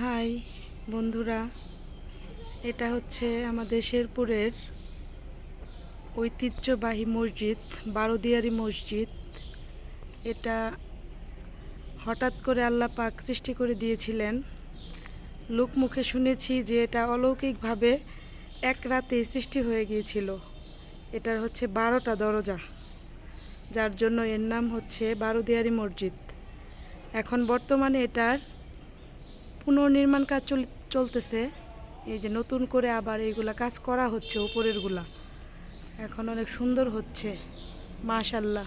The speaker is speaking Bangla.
হাই, বন্ধুরা। এটা হচ্ছে আমাদের শেরপুরের ঐতিহ্যবাহী মসজিদ, বারোদিয়ারি মসজিদ। এটা হঠাৎ করে আল্লাহ পাক সৃষ্টি করে দিয়েছিলেন। লোকমুখে শুনেছি যে এটা অলৌকিকভাবে এক রাতেই সৃষ্টি হয়ে গিয়েছিল। এটার হচ্ছে বারোটা দরজা, যার জন্য এর নাম হচ্ছে বারোদিয়ারি মসজিদ। এখন বর্তমানে এটার পুনর্নির্মাণ কাজ চল- চলতেছে। এই যে নতুন করে আবার এইগুলা কাজ করা হচ্ছে, উপরেরগুলা। এখন অনেক সুন্দর হচ্ছে, মাশাল্লাহ।